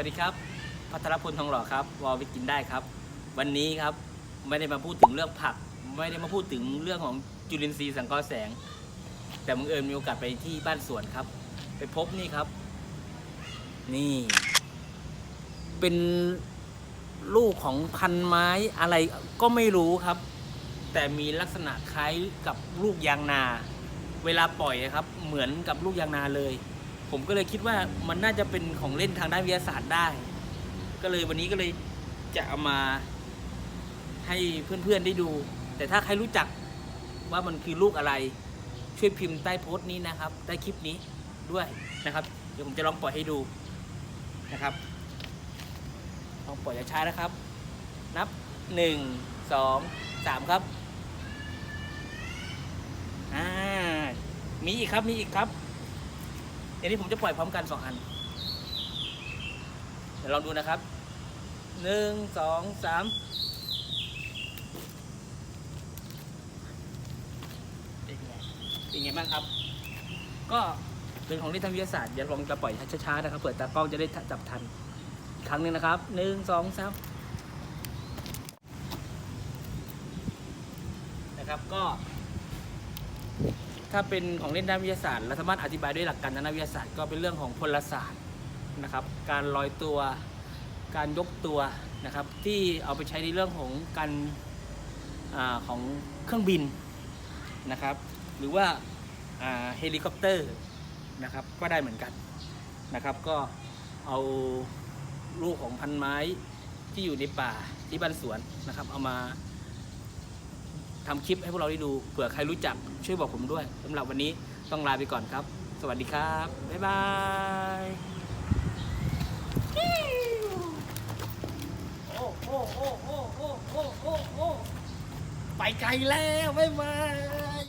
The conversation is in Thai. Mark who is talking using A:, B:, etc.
A: วัสดีครับ พัทรพลทองหล่อครับวอลไปกินได้ครับ วันนี้ครับไม่ได้มาพูดถึงเรื่องผัก ไม่ได้มาพูดถึงเรื่องของจุลินทรีย์สังเคราะห์แสง แต่บังเอิญมีโอกาสไปที่บ้านสวนครับ ไปพบนี่ครับ นี่ เป็นลูกของพันไม้อะไรก็ไม่รู้ครับ แต่มีลักษณะคล้ายกับลูกยางนา เวลาปล่อยอะครับ เหมือนกับลูกยางนาเลย ผมก็เลยคิดว่ามันน่าจะเป็นของเล่นทางด้านวิทยาศาสตร์ได้ ก็เลยวันนี้ก็เลยจะเอามาให้เพื่อนๆได้ดู แต่ถ้าใครรู้จักว่ามันคือลูกอะไร ช่วยพิมพ์ใต้โพสต์นี้นะครับ ใต้คลิปนี้ด้วยนะครับ เดี๋ยวผมจะลองปล่อยให้ดูนะครับ ลองปล่อยช้าๆนะครับ นับหนึ่งสองสามครับ อ่า มีอีกครับ มีอีกครับ เดี๋ยวนี้ผมจะปล่อยพร้อมกันสองอัน เดี๋ยวลองดูนะครับหนึ่งสองสามเป็นไงเป็นไงบ้างครับ ก็เป็นของที่ทางวิทยาศาสตร์เดี๋ยวลองจะปล่อยช้าๆนะครับ เปิดตากล้องจะได้จับทันอีกครั้งหนึ่งนะครับหนึ่งสองสามนะครับก็ ถ้าเป็นของเล่นด้านวิทยาศาสตร์เราสามารถอธิบายด้วยหลักการทางด้านวิทยาศาสตร์ก็เป็นเรื่องของพลศาสตร์นะครับ การลอยตัว การยกตัวนะครับ ที่เอาไปใช้ในเรื่องของการอาของเครื่องบินนะครับ หรือว่าอ่าเฮลิคอปเตอร์นะครับก็ได้เหมือนกันนะครับ ก็เอาลูกของพันไม้ที่อยู่ในป่าที่บ้านสวนนะครับ เอามา ทำคลิปให้พวกเราได้ดูเผื่อใครรู้จักช่วยบอกผมด้วยสำหรับวันนี้ต้องลาไปก่อนครับ สวัสดีครับ บ๊ายบายไปไกลแล้ว บ๊ายบาย